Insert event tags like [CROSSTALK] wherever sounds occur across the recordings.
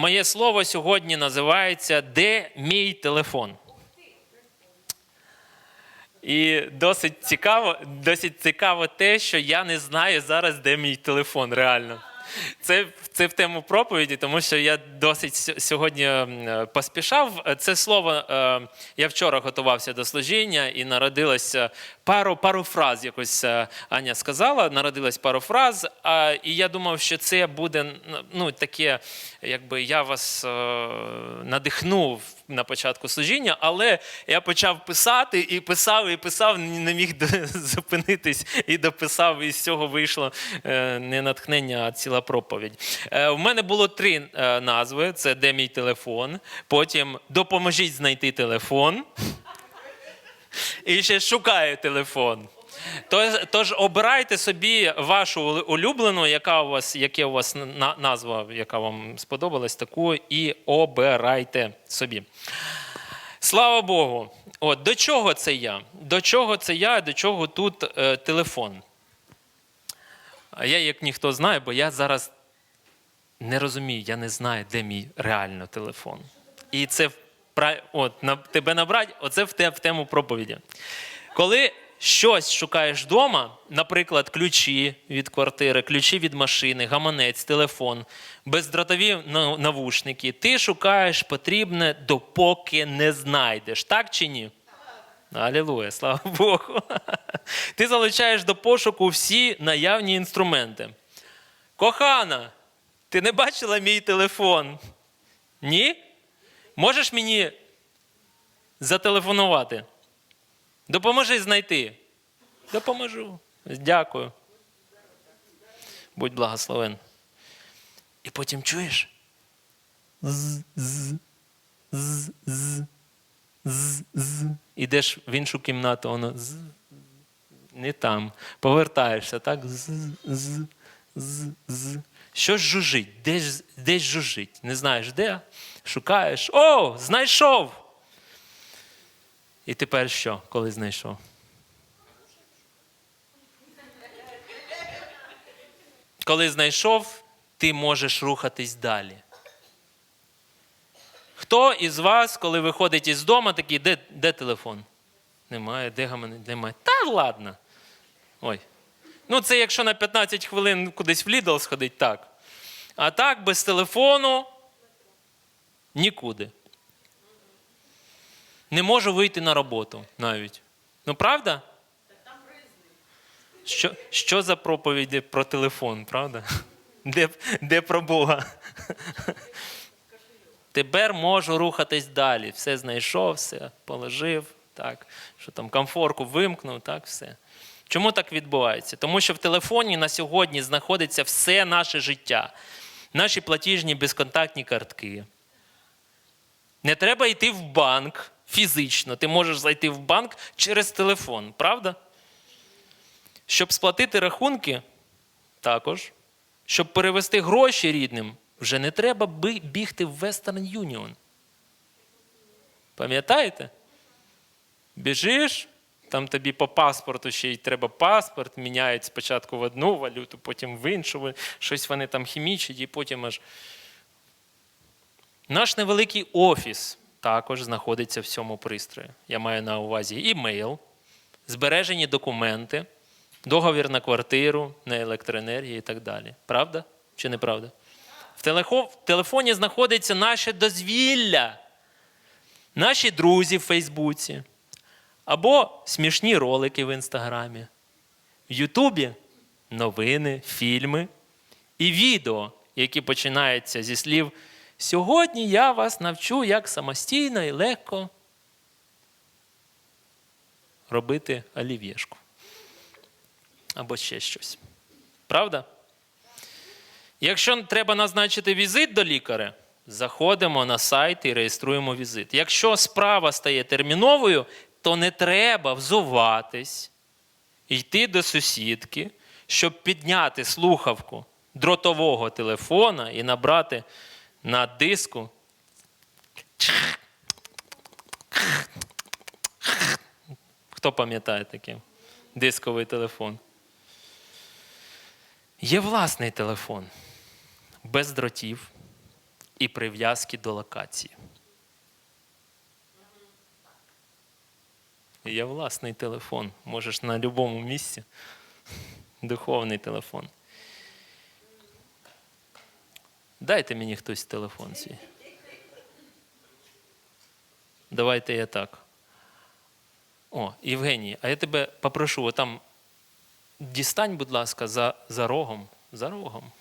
Моє слово сьогодні називається Де мій телефон? І досить цікаво, досить цікаво те, що я не знаю зараз, де мій телефон реально. Це, це в тему проповіді, тому що я досить сьогодні поспішав. Це слово е, я вчора готувався до служіння і народилося пару, пару фраз. Якось е, Аня сказала, народилось пару фраз. І я думав, що це буде ну, таке, якби я вас е, надихнув на початку служіння, але я почав писати і писав, і писав, не міг [LAUGHS] зупинитись і дописав. І з цього вийшло е, не натхнення, а ціла проповідь. Е, У мене було три е, назви: це де мій телефон. Потім допоможіть знайти телефон. [LAUGHS] І ще шукаю телефон. Тож, обирайте собі вашу улюблену, яка у вас, яке у вас назва, яка вам сподобалась, таку і обирайте собі. Слава Богу. От, до чого це я? До чого це я, до чого тут е, телефон? А я, як ніхто знає, бо я зараз не розумію, я не знаю, де мій реально телефон. І це от, на, тебе набрати, оце в, в тему проповіді. Коли щось шукаєш вдома, наприклад, ключі від квартири, ключі від машини, гаманець, телефон, бездротові навушники, ти шукаєш потрібне, допоки не знайдеш. Так чи ні? Алілуя, слава Богу. [LAUGHS] Ти залучаєш до пошуку всі наявні інструменти. Кохана, ти не бачила мій телефон? Ні? Можеш мені зателефонувати? Допоможи знайти. Допоможу. Дякую. Будь благословен. І потім чуєш? З, з, з, з, з, з. Ідеш в іншу кімнату, воно з, не там. Повертаєшся, так? З, з, з, з. Щось жужить, десь, десь жужить. Не знаєш де? Шукаєш. О, знайшов! І тепер що, коли знайшов? Коли знайшов, ти можеш рухатись далі. Хто із вас, коли виходить із дому, такий, де, де телефон? Немає, де гаманець? Немає. Та ладно. Ой. Ну, це якщо на 15 хвилин кудись в Lidl сходить, так. А так, без телефону нікуди. Не можу вийти на роботу навіть. Ну, правда? Що, що за проповіді про телефон, правда? Де, де про Бога? Тепер можу рухатись далі. Все знайшов, все положив, так, що там комфорку вимкнув, так, все. Чому так відбувається? Тому що в телефоні на сьогодні знаходиться все наше життя, наші платіжні безконтактні картки. Не треба йти в банк фізично. Ти можеш зайти в банк через телефон, правда? Щоб сплатити рахунки, також. Щоб перевести гроші рідним, вже не треба бігти в Western Union. Пам'ятаєте? Біжиш, там тобі по паспорту ще й треба паспорт, міняють спочатку в одну валюту, потім в іншу, щось вони там хімічать, і потім аж. Наш невеликий офіс також знаходиться в цьому пристрої. Я маю на увазі імейл, збережені документи, договір на квартиру, на електроенергію і так далі. Правда чи неправда? В телефоні знаходиться наше дозвілля, наші друзі в Фейсбуці, або смішні ролики в Інстаграмі, в Ютубі новини, фільми і відео, які починаються зі слів Сьогодні я вас навчу, як самостійно і легко робити олів'єшку. Або ще щось. Правда? Якщо треба назначити візит до лікаря, заходимо на сайт і реєструємо візит. Якщо справа стає терміновою, то не треба взуватись, йти до сусідки, щоб підняти слухавку дротового телефона і набрати на диску. Хто пам'ятає таке? Дисковий телефон. Є власний телефон без дротів, і прив'язки до локації. Є власний телефон. Можеш на будь-якому місці. Духовний телефон. Дайте мені хтось телефон свій. Давайте я так. О, Євгеній, а я тебе попрошу, отам дістань, будь ласка, за, за рогом. За рогом.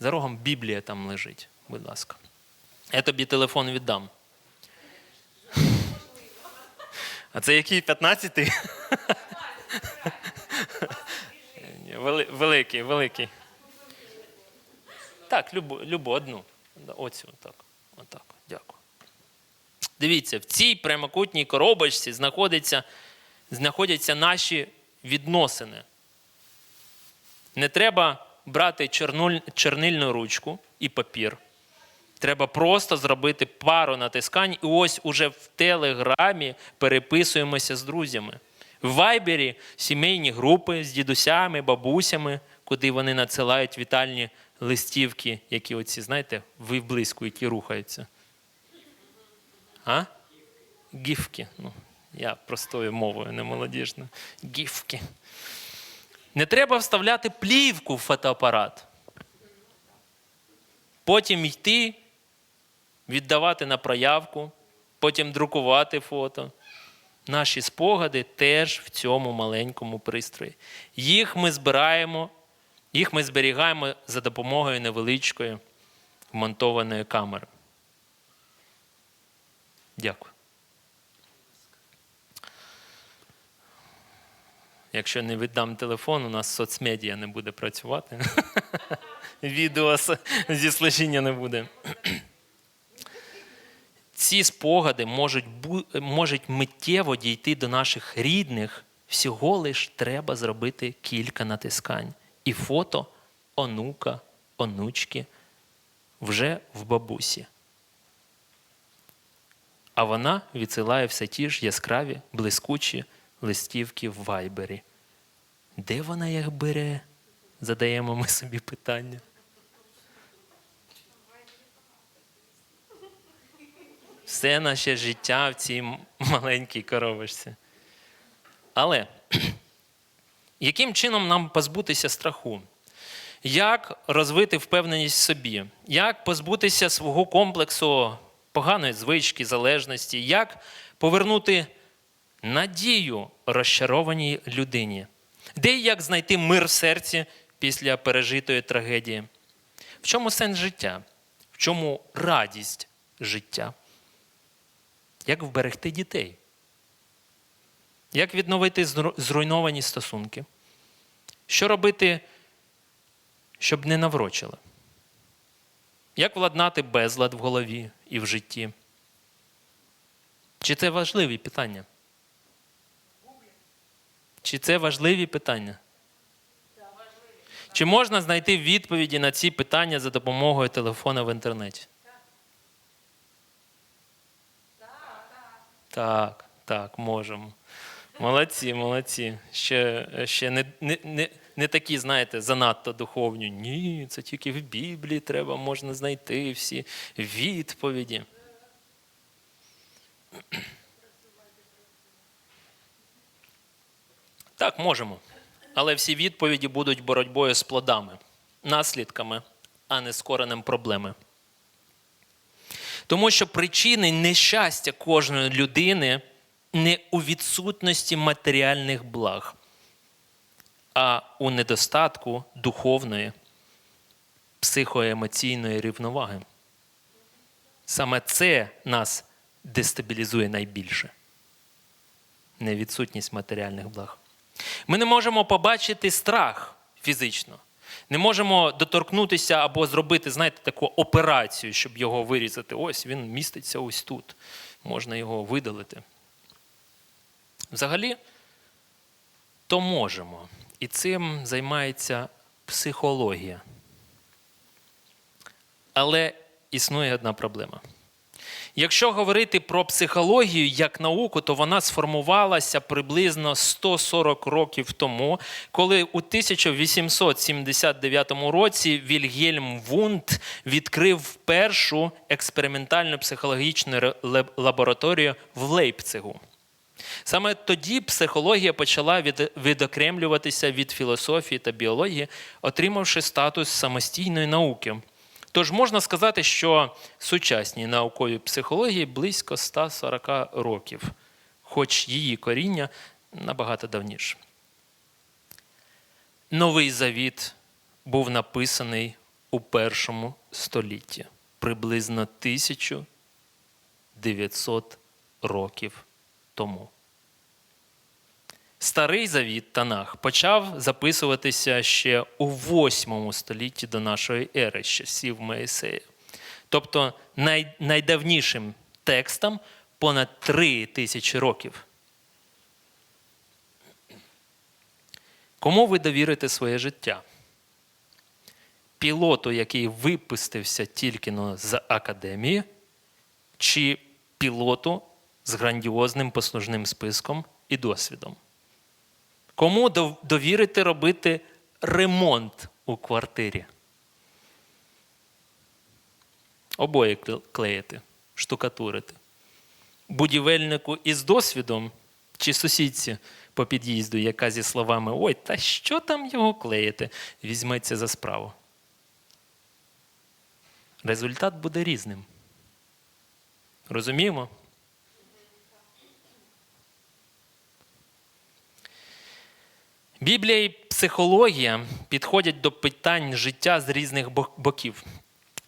За рогом Біблія там лежить, будь ласка. Я тобі телефон віддам. А це який 15-й? Великий, великий. Так, любу, любу одну. Оцю, так. Отак. Дякую. Дивіться, в цій прямокутній коробочці знаходиться, знаходяться наші відносини. Не треба брати чорнуль, чорнильну ручку і папір. Треба просто зробити пару натискань, і ось уже в телеграмі переписуємося з друзями. В вайбері сімейні групи з дідусями, бабусями, куди вони надсилають вітальні листівки, які оці, знаєте, вблизьку, які рухаються. А? Гіфки. Ну, я простою мовою, не молодіжною. Гіфки. Не треба вставляти плівку в фотоапарат. Потім йти, віддавати на проявку, потім друкувати фото. Наші спогади теж в цьому маленькому пристрої. Їх ми збираємо, їх ми зберігаємо за допомогою невеличкої вмонтованої камери. Дякую. Якщо не віддам телефон, у нас соцмедіа не буде працювати. [LAUGHS] Відео зі служіння не буде. Ці спогади можуть, можуть миттєво дійти до наших рідних. Всього лиш треба зробити кілька натискань. І фото онука, онучки вже в бабусі. А вона відсилає все ті ж яскраві, блискучі листівки в вайбері. Де вона їх бере? Задаємо ми собі питання. Все наше життя в цій маленькій коробочці. Але яким чином нам позбутися страху? Як розвити впевненість в собі? Як позбутися свого комплексу поганої звички, залежності? Як повернути надію розчарованій людині? Де і як знайти мир в серці після пережитої трагедії? В чому сенс життя? В чому радість життя? Як вберегти дітей? Як відновити зруйновані стосунки? Що робити, щоб не наврочили? Як владнати безлад в голові і в житті? Чи це важливі питання? Чи це важливі питання? Чи можна знайти відповіді на ці питання за допомогою телефона в інтернеті? Так, так, можемо. Молодці, молодці. Ще, ще не, не, не, не такі, знаєте, занадто духовні. Ні, це тільки в Біблії треба, можна знайти всі відповіді. Так, можемо. Але всі відповіді будуть боротьбою з плодами, наслідками, а не з проблеми. Тому що причини нещастя кожної людини не у відсутності матеріальних благ, а у недостатку духовної, психоемоційної рівноваги. Саме це нас дестабілізує найбільше. Не відсутність матеріальних благ. Ми не можемо побачити страх фізично. Не можемо доторкнутися або зробити, знаєте, таку операцію, щоб його вирізати. Ось він міститься ось тут. Можна його видалити. Взагалі, то можемо. І цим займається психологія. Але існує одна проблема. Якщо говорити про психологію як науку, то вона сформувалася приблизно 140 років тому, коли у 1879 році Вільгельм Вунд відкрив першу експериментальну психологічну лабораторію в Лейпцигу. Саме тоді психологія почала відокремлюватися від філософії та біології, отримавши статус самостійної науки. Тож можна сказати, що сучасній науковій психології близько 140 років, хоч її коріння набагато давніше. Новий завіт був написаний у першому столітті, приблизно 1900 років тому. Старий завіт Танах почав записуватися ще у 8 столітті до нашої ери, з часів Моїсея. Тобто най, найдавнішим текстам понад 3 тисячі років. Кому ви довірите своє життя? Пілоту, який випустився тільки з академії, чи пілоту з грандіозним послужним списком і досвідом? Кому довірити робити ремонт у квартирі? Обоє клеїти, штукатурити. Будівельнику із досвідом чи сусідці по під'їзду, яка зі словами Ой, та що там його клеїти, візьметься за справу. Результат буде різним. Розуміємо? Біблія і психологія підходять до питань життя з різних боків.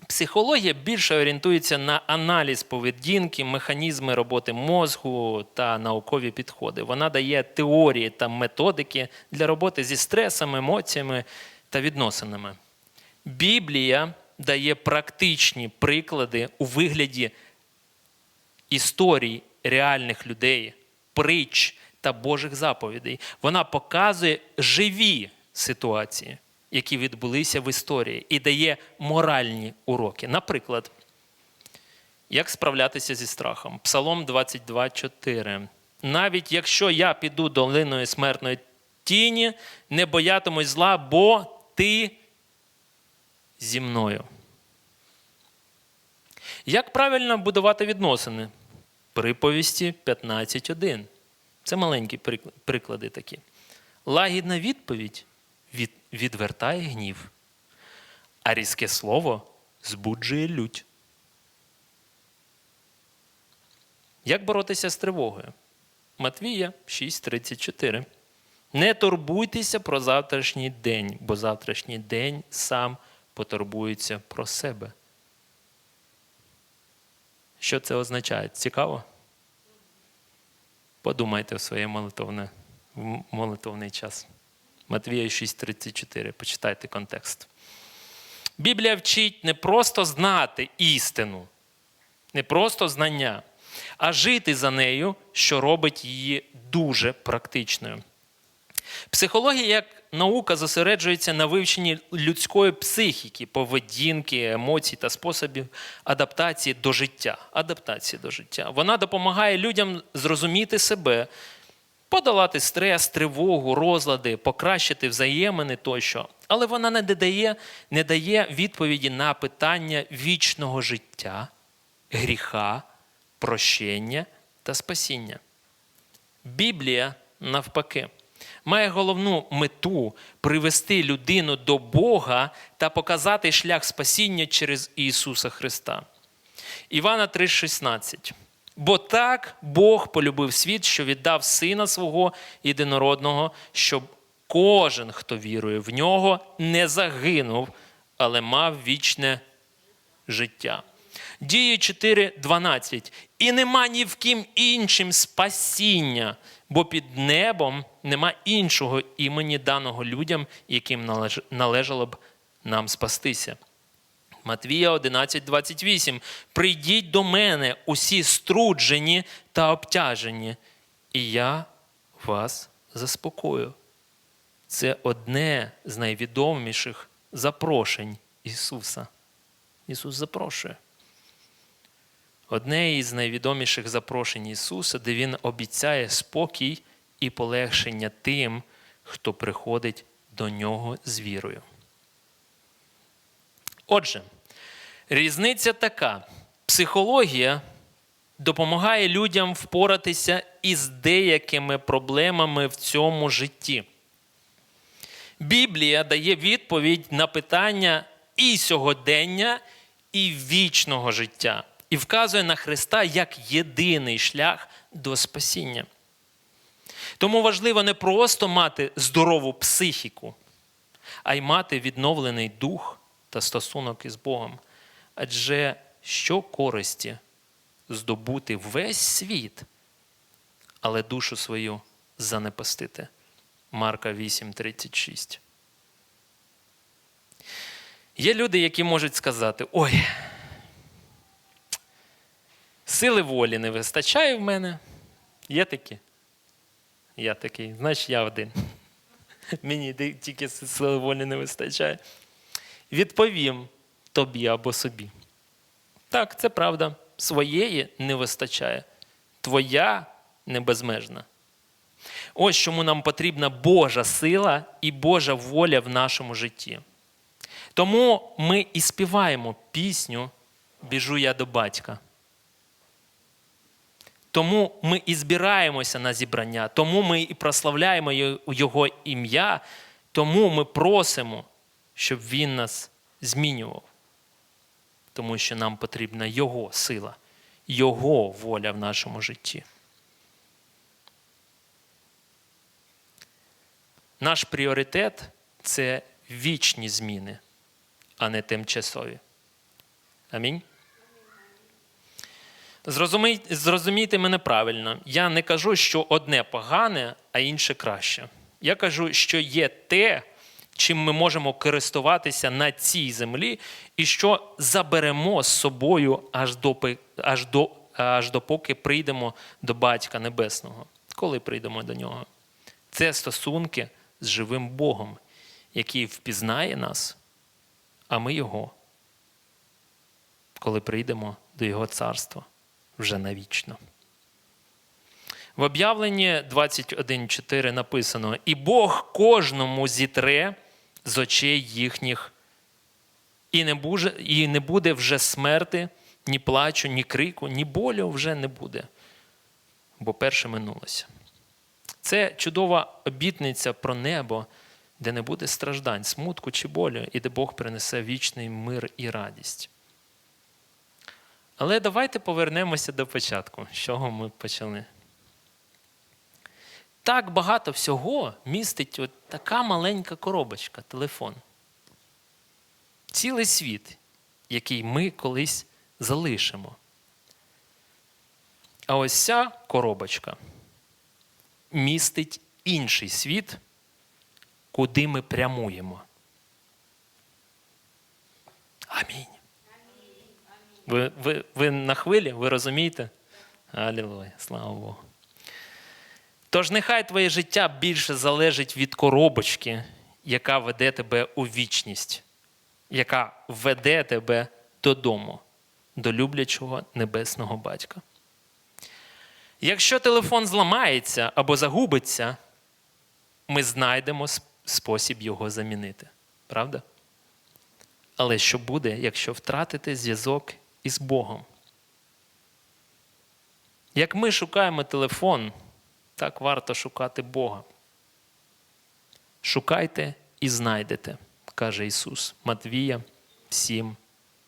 Психологія більше орієнтується на аналіз поведінки, механізми роботи мозку та наукові підходи. Вона дає теорії та методики для роботи зі стресами, емоціями та відносинами. Біблія дає практичні приклади у вигляді історій реальних людей, притч та Божих заповідей. Вона показує живі ситуації, які відбулися в історії, і дає моральні уроки. Наприклад, як справлятися зі страхом? Псалом 22,4. Навіть якщо я піду долиною смертної тіні, не боятимусь зла, бо ти зі мною. Як правильно будувати відносини? Приповісті 15.1. Це маленькі прик- приклади такі. Лагідна відповідь від, відвертає гнів, а різке слово збуджує лють. Як боротися з тривогою? Матвія 6.34. Не турбуйтеся про завтрашній день, бо завтрашній день сам потурбується про себе. Що це означає? Цікаво? Подумайте в своє молитовне, в молитовний час. Матвія 6,34. Почитайте контекст. Біблія вчить не просто знати істину, не просто знання, а жити за нею, що робить її дуже практичною. Психологія як наука зосереджується на вивченні людської психіки, поведінки, емоцій та способів адаптації до життя. Адаптації до життя. Вона допомагає людям зрозуміти себе, подолати стрес, тривогу, розлади, покращити взаємини тощо. Але вона не дає, не дає відповіді на питання вічного життя, гріха, прощення та спасіння. Біблія, навпаки, має головну мету привести людину до Бога та показати шлях спасіння через Ісуса Христа. Івана 3,16. Бо так Бог полюбив світ, що віддав Сина свого єдинородного, щоб кожен, хто вірує в нього, не загинув, але мав вічне життя. Дії 4.12. І нема ні в ким іншим спасіння, бо під небом нема іншого імені даного людям, яким належало б нам спастися. Матвія 11.28. Прийдіть до мене усі струджені та обтяжені, і я вас заспокою. Це одне з найвідоміших запрошень Ісуса. Ісус запрошує. Одне із найвідоміших запрошень Ісуса, де Він обіцяє спокій і полегшення тим, хто приходить до нього з вірою. Отже, різниця така: психологія допомагає людям впоратися із деякими проблемами в цьому житті. Біблія дає відповідь на питання і сьогодення, і вічного життя, і вказує на Христа як єдиний шлях до спасіння. Тому важливо не просто мати здорову психіку, а й мати відновлений дух та стосунок із Богом. Адже що користі здобути весь світ, але душу свою занепастити. Марка 8:36. Є люди, які можуть сказати: ой, сили волі не вистачає в мене. Є такі? Я такий, значить, я один. [LAUGHS] Мені тільки сили волі не вистачає. Відповім тобі або собі. Так, це правда. Своєї не вистачає. Твоя не безмежна. Ось чому нам потрібна Божа сила і Божа воля в нашому житті. Тому ми і співаємо пісню Біжу я до батька. Тому ми і збираємося на зібрання, тому ми і прославляємо Його ім'я, тому ми просимо, щоб Він нас змінював. Тому що нам потрібна Його сила, Його воля в нашому житті. Наш пріоритет це вічні зміни, а не тимчасові. Амінь. Зрозумійте, мене правильно. Я не кажу, що одне погане, а інше краще. Я кажу, що є те, чим ми можемо користуватися на цій землі, і що заберемо з собою аж до, аж до, аж допоки прийдемо до Батька Небесного. Коли прийдемо до нього? Це стосунки з живим Богом, який впізнає нас, а ми Його, коли прийдемо до Його царства вже навічно. В об'явленні 21.4 написано: І Бог кожному зітре з очей їхніх, і не буде, вже смерти, ні плачу, ні крику, ні болю вже не буде, бо перше минулося. Це чудова обітниця про небо, де не буде страждань, смутку чи болю, і де Бог принесе вічний мир і радість. Але давайте повернемося до початку, з чого ми почали. Так багато всього містить от така маленька коробочка, телефон. Цілий світ, який ми колись залишимо. А ось ця коробочка містить інший світ, куди ми прямуємо. Амінь. Ви ви, ви на хвилі, ви розумієте? Алілуя, слава Богу. Тож нехай твоє життя більше залежить від коробочки, яка веде тебе у вічність, яка веде тебе додому, до люблячого небесного батька. Якщо телефон зламається або загубиться, ми знайдемо спосіб його замінити. Правда? Але що буде, якщо втратити зв'язок із Богом? Як ми шукаємо телефон, так варто шукати Бога. Шукайте і знайдете, каже Ісус Матвія 7,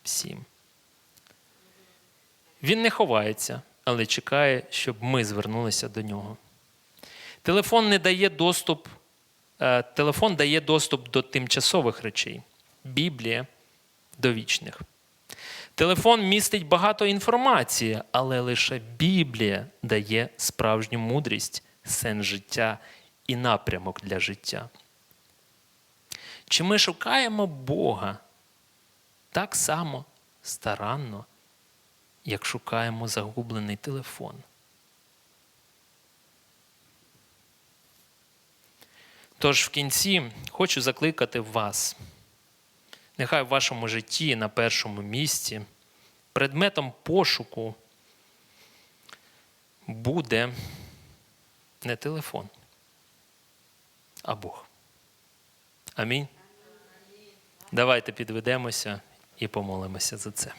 7. Він не ховається але чекає, щоб ми звернулися до нього. Телефон не дає доступ, е, телефон дає доступ до тимчасових речей, Біблія до вічних. Телефон містить багато інформації, але лише Біблія дає справжню мудрість, сенс життя і напрямок для життя. Чи ми шукаємо Бога так само старанно? як шукаємо загублений телефон. Тож в кінці хочу закликати вас. Нехай в вашому житті на першому місці предметом пошуку буде не телефон, а Бог. Амінь. Давайте підведемося і помолимося за це.